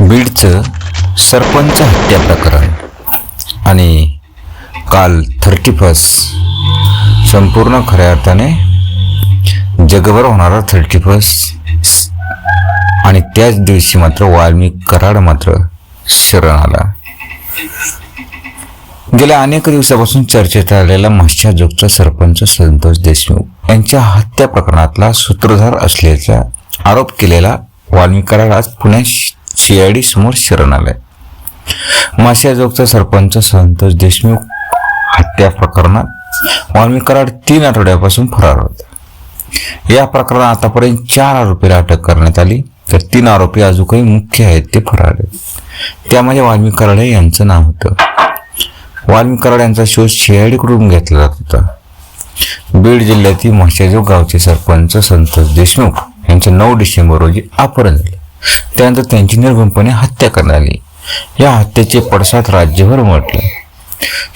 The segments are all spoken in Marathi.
बीडचं सरपंच हत्या प्रकरण. आणि काल थर्टी फर्स्ट. संपूर्ण खऱ्या अर्थाने जगभर होणारा थर्टी फर्स्ट. आणि त्याच दिवशी मात्र वाल्मिक कराड मात्र शरण आला. गेल्या अनेक दिवसापासून चर्चेत आलेला म्हशाजोगचा सरपंच संतोष देशमुख यांच्या हत्या प्रकरणातला सूत्रधार असल्याचा आरोप केलेला वाल्मिक कराड आज पुण्यात सीआयडी समोर शरण आलाय माशाजोगचा सरपंच संतोष देशमुख हत्या प्रकरणात वाल्मिक कराड तीन आठवड्यापासून फरार होता. या प्रकरणात आतापर्यंत चार आरोपीला अटक करण्यात आली तर तीन आरोपी अजूनही मुख्य आहेत ते फरार आहेत. त्यामध्ये वाल्मी कराड हे यांचं नाव होतं. वाल्मी कराड यांचा शोध शेआडीकडून घेतला जात होता. बीड जिल्ह्यातील माशाजोग गावचे सरपंच संतोष देशमुख यांचं नऊ डिसेंबर रोजी अपहरण झालं. त्यानंतर त्यांची निर्गुणपणे हत्या करण्यात आली. या हत्येचे पडसाद राज्यभर उमटले.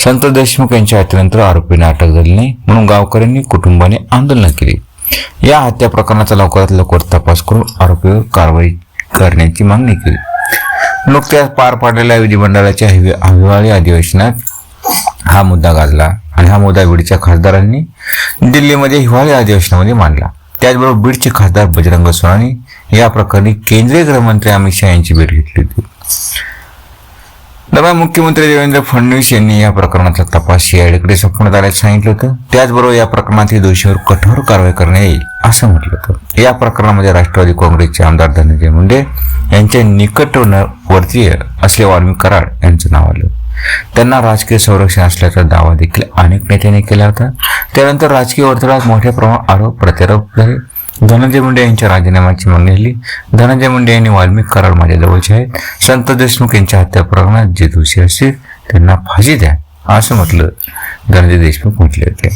संत देशमुख यांच्या हत्येनंतर आरोपींना अटक झाली नाही म्हणून गावकऱ्यांनी कुटुंबाने आंदोलन केली. या हत्या प्रकरणाचा लवकरात लवकर तपास करून आरोपीवर कारवाई करण्याची मागणी केली. नुकत्याच पार पाडलेल्या विधिमंडळाच्या हिवाळी अधिवेशनात हा मुद्दा गाजला आणि हा मुद्दा बीडच्या खासदारांनी दिल्लीमध्ये हिवाळी अधिवेशनामध्ये मांडला. त्याचबरोबर बीडचे खासदार बजरंग सोनानी या प्रकरणी केंद्रीय गृहमंत्री अमित शहा यांची भेट घेतली होती. दरम्यान मुख्यमंत्री देवेंद्र फडणवीस यांनी या प्रकरणाचा तपास सीआयडीकडे सोपवण्यात आल्याचं सांगितलं होतं. त्याचबरोबर या प्रकरणातील दोषीवर कठोर कारवाई करण्यात येईल असं म्हटलं होतं. या प्रकरणामध्ये राष्ट्रवादी काँग्रेसचे आमदार धनंजय मुंडे यांचे निकटवर्तीय असले वाल्मी कराड यांचं नाव आलं. त्यांना राजकीय संरक्षण असल्याचा दावा देखील अनेक नेत्यांनी केला होता. त्यानंतर राजकीय वर्तुळात मोठ्या प्रमाणात आरोप प्रत्यारोप झाले. धनंजय मुंडे यांच्या राजीनाम्याची मागणी झाली धनंजय मुंडे यांनी वाल्मिक कराड माझ्या जवळचे आहेत. संत देशमुख यांच्या हत्या प्रकरणात जे दोषी असतील त्यांना फाशी द्या असं म्हटलं धनंजय देशमुख म्हटले होते.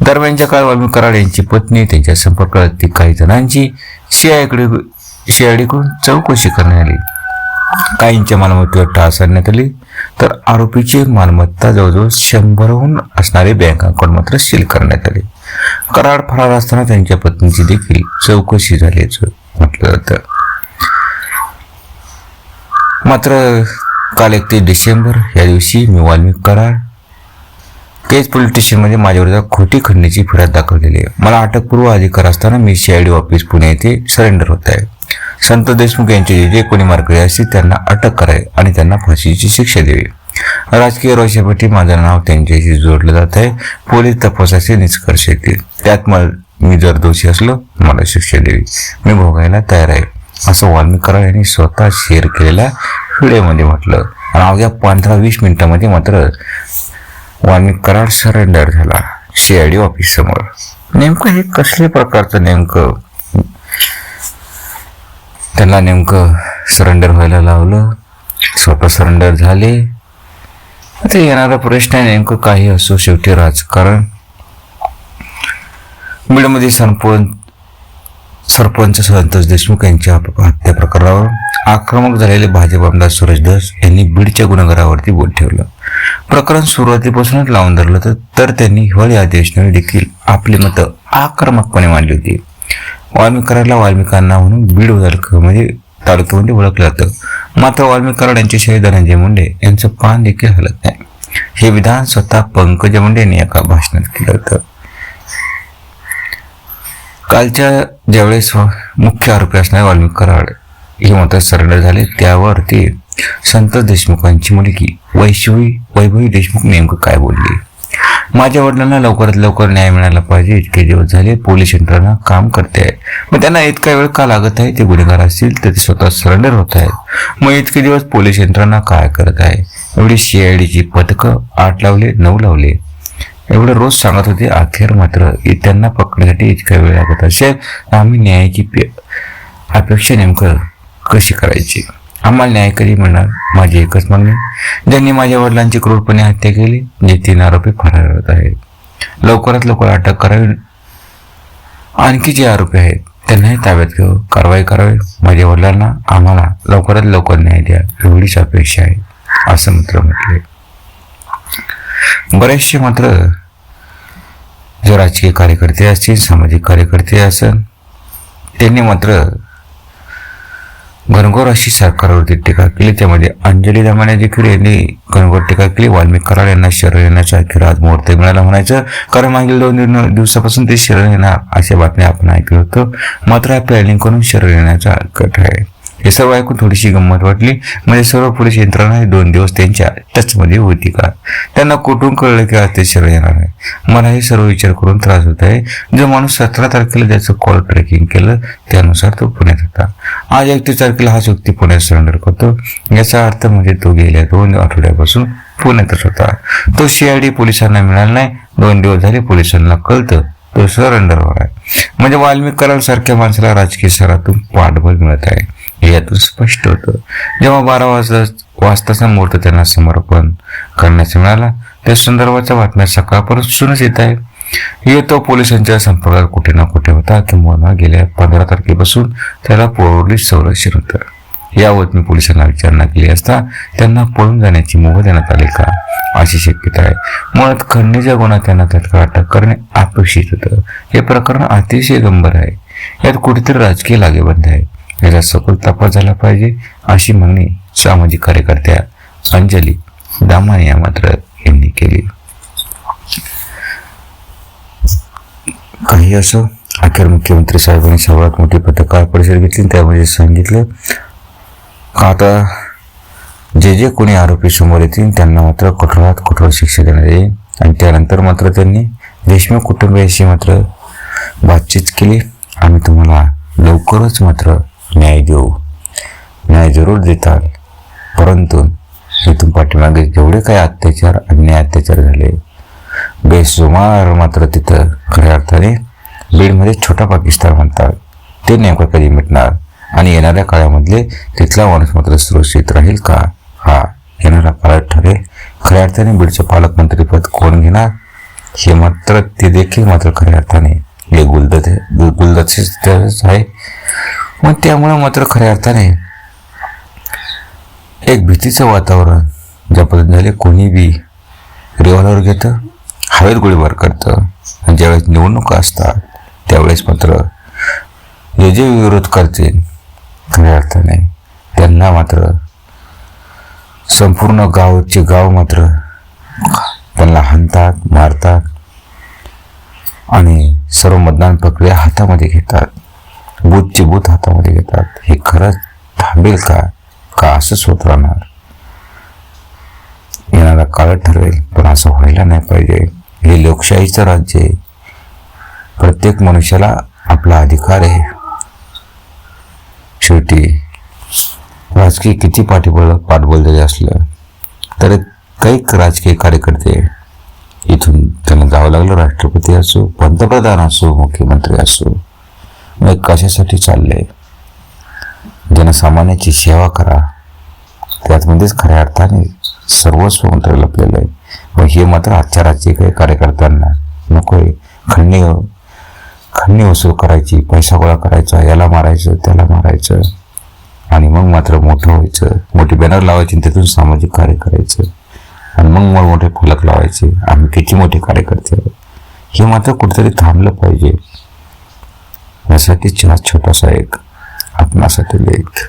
दरम्यानच्या काळ वाल्मिक कराड यांची पत्नी त्यांच्या संपर्कातील काही जणांची सीआयकडे सीआयडीकडून चौकशी करण्यात आली. काहींच्या मालमत्तेवर टाळ आणण्यात आली. तर आरोपीची मालमत्ता जवळजवळ शंभरहून असणारे बँक अकाउंट मात्र सील करण्यात आली. कराड फरार असताना त्यांच्या पत्नीची देखील चौकशी झाल्याचं म्हटलं जातं. मात्र काल एकतीस डिसेंबर या दिवशी मी वाल्मिक कराड केज पोलीस स्टेशनमध्ये माझ्याविरोधात खोटी खंडणीची फिर्याद दाखवलेली आहे. मला अटकपूर्व अधिकार असताना मी सीआयडी ऑफिस पुणे येथे सरेंडर होत आहे. संत देशमुख यांचे जे कोणी मार्गदर्शक असतील त्यांना अटक करावी आणि त्यांना फाशीची शिक्षा द्यावी. राजकीय रोषापोटी माझं नाव त्यांच्याशी जोडलं जात आहे. पोलीस तपासाचे निष्कर्ष येतील. त्यात मला मी जर दोषी असलो मला शिक्षा द्यावी मी भोगायला तयार आहे. असं वाल्मिक कराड यांनी स्वतः शेअर केलेल्या व्हिडिओमध्ये म्हटलं. आणि अवघ्या पंधरा वीस मिनिटामध्ये मात्र वाल्मिक कराड सरेंडर झाला. सीआयडी ऑफिस समोर. नेमकं हे कसल्या प्रकारचं नेमकं? त्याला नेमकं सरेंडर व्हायला लावलं. स्वतः सरेंडर झाले. आता येणारा प्रश्न आहे नेमकं काही असो शेवटी राजकारण बीडमध्ये सरपंच सरपंच संतोष देशमुख यांच्या हत्या प्रकरणावर आक्रमक झालेले भाजप आमदार सुरेश दास यांनी बीडच्या गुन्हेगारावरती बोट ठेवलं. प्रकरण सुरुवातीपासूनच लावून धरलं तर तर त्यांनी हिवाळी अधिवेशनाने देखील आपली मतं आक्रमकपणे मांडली होती. वाल्मिकाराला वाल्मिकांना म्हणून बीड तालुक्यामध्ये तालुक्यामध्ये ओळखलं जातं मात्र वाल्मिक कराड यांचे शहीद धनंजय मुंडे यांचं पान देखील हलत नाही. हे विधान स्वतः पंकजा मुंडे यांनी एका भाषणात केलं होतं. कालच्या ज्यावेळेस मुख्य आरोपी असणारे वाल्मिक कराड हे मात्र सरेंडर झाले त्यावर ते संत देशमुखांची मुलगी वैशवी वैभवी देशमुख नेमकं काय बोलली? माझ्या वडिलांना लवकरात लवकर न्याय मिळाला पाहिजे इतके दिवस झाले पोलीस यंत्रणा काम करते आहे. मग त्यांना इतका वेळ का लागत आहे? ते गुन्हेगार असतील तर ते स्वतः सरेंडर होत आहेत. मग इतके दिवस पोलीस यंत्रणा काय करत आहे? एवढी सीआयडीची पथकं आठ लावले नऊ लावले. एवढं रोज सांगत होते अखेर मात्र त्यांना पकडण्यासाठी इतका वेळ लागत असेल तर आम्ही न्यायाची अपेक्षा नेमकं कशी करायची? आम्हाला न्याय कधी मिळणार? माझी एकच मागणी. ज्यांनी माझ्या वडिलांची क्रूरपणे हत्या केली जे तीन आरोपी फरार होत आहेत. लवकरात लवकर अटक करावी. आणखी जे आरोपी आहेत त्यांनाही ताब्यात घेऊ. कारवाई करावी. माझ्या वडिलांना आम्हाला लवकरात लवकर न्याय द्या. एवढीच अपेक्षा आहे. असं मित्र म्हटले. बरेचसे मात्र जे राजकीय कार्यकर्ते असतील सामाजिक कार्यकर्ते असेल त्यांनी मात्र घनघोर अशी सरकारवरती टीका केली त्यामध्ये अंजली दमाने देखील यांनी घनघोर टीका केली. वाल्मिक कराड यांना शरण येण्याचा अखेर आज मुहूर्त मिळाला म्हणायचं. कारण मागील दोन दिवसापासून ते शरण येणार अशा बातम्या आपण ऐकलं होतं. मात्र या प्लॅनिंग करून शरण येण्याचा कट आहे. हे सर्व ऐकून थोडीशी गंमत वाटली. म्हणजे सर्व पोलीस यंत्रणा हे दोन दिवस त्यांच्या टचमध्ये होती का? त्यांना कुठून कळलं की आज ते येणार आहे? मला हे सर्व विचार करून त्रास होत आहे. जो माणूस सतरा तारखेला ज्याचं कॉल ट्रेकिंग केलं त्यानुसार तो पुण्यात होता. आज एकतीस तारखेला हा व्यक्ती पुण्यात सरेंडर करतो. याचा अर्थ म्हणजे तो गेल्या दोन आठवड्यापासून पुण्यातच होता. तो सीआयडी पोलिसांना मिळाला नाही. दोन दिवस झाले पोलिसांना कळतं तो सरेंडरवर आहे. म्हणजे वाल्मिक माणसाला राजकीय स्तरातून पाठबळ मिळत आहे. हे यातून स्पष्ट होतं. जेव्हा बारा वाजता वाजताचा मुहूर्त त्यांना समर्पण करण्यास मिळाला त्या संदर्भाच्या बातम्या सकाळपासूनच येत आहे येतो पोलिसांच्या संपर्कात कुठे ना कुठे होता किंवा गेल्या पंधरा तारखेपासून त्याला पोलीस संरक्षण होतं यावत मी पोलिसांना विचारणा केली असता त्यांना पळून जाण्याची मोह देण्यात आली का? अशी शक्यता आहे. मुळात खंडणीच्या गुन्हा त्यांना तत्काळ अटक करणे अपेक्षित होतं. हे प्रकरण अतिशय गंभीर आहे. यात कुठेतरी राजकीय लागेबंद आहे. याचा सखोल तपास झाला पाहिजे अशी मागणी सामाजिक कार्यकर्त्या अंजली दामानिया मात्र यांनी केली. काही असो अखेर मुख्यमंत्री साहेबांनी सर्वात मोठी पत्रकार परिषद घेतली त्यामध्ये सांगितलं आता जे जे कोणी आरोपी समोर येतील त्यांना मात्र कठोरात कठोर शिक्षा देण्यात येईल. आणि त्यानंतर मात्र त्यांनी देशमुख कुटुंबियाशी मात्र बातचीत केली. आम्ही तुम्हाला लवकरच मात्र न्याय देऊ न्याय जरूर देताल परंतु इथून पाठीमागे जेवढे काही अत्याचार अन्याय अत्याचार झाले बेसुमार मात्र तिथं खऱ्या अर्थाने बीडमध्ये छोटा पाकिस्तान म्हणतात. ते नेमकं कधी मिटणार? आणि येणाऱ्या काळामधले तिथला माणूस मात्र सुरक्षित राहील का? हा येणारा काळ ठरेल. खऱ्या अर्थाने बीडचे पालकमंत्रीपद कोण घेणार? हे मात्र ते देखील मात्र खऱ्या अर्थाने हे गुलदत गुलदतेच आहे. मग त्यामुळे मात्र खऱ्या अर्थाने एक भीतीचं वातावरण ज्या पद्धतीने झाले. कोणी बी रिव्हॉल्वर घेतं हवेत गोळीबार करतं. आणि ज्यावेळेस निवडणुका असतात त्यावेळेस मात्र जे जे विरोध करतील खऱ्या अर्थाने त्यांना मात्र संपूर्ण गावचे गाव मात्र त्यांना हाणतात मारतात आणि सर्व मतदान प्रक्रिया हातामध्ये घेतात. बूथची बूथ हातामध्ये घेतात. हे खरंच थांबेल का? का असंच होत राहणार? येणारा काळ ठरवेल पण असं व्हायला नाही पाहिजे. हे लोकशाहीचं राज्य आहे. प्रत्येक मनुष्याला आपला अधिकार आहे. शेवटी राजकीय किती पाठीबळ पाठबळ जरी असलं तर काही राजकीय कार्यकर्ते इथून त्यांना जावं लागलं. राष्ट्रपती असो पंतप्रधान असो मुख्यमंत्री असो. मी कशासाठी चाललंय जनसामान्याची सेवा करा. त्यातमध्येच खऱ्या अर्थाने सर्वस्व मंत्र लपलेलं आहे. व हे मात्र आजच्या काही कार्यकर्त्यांना नको आहे खंडणी हो, खंडणी वसूल करायची पैसा गोळा करायचा याला मारायचं त्याला मारायचं. आणि मग मात्र मोठं व्हायचं. मोठी बॅनर लावायची आणि तिथून सामाजिक कार्य करायचं. आणि मग मग मोठे फलक लावायचे. आम्ही किती मोठे कार्यकर्ते आहोत? हे मात्र कुठेतरी थांबलं पाहिजे. यासाठीच छोटासा एक आपणासाठी लेख.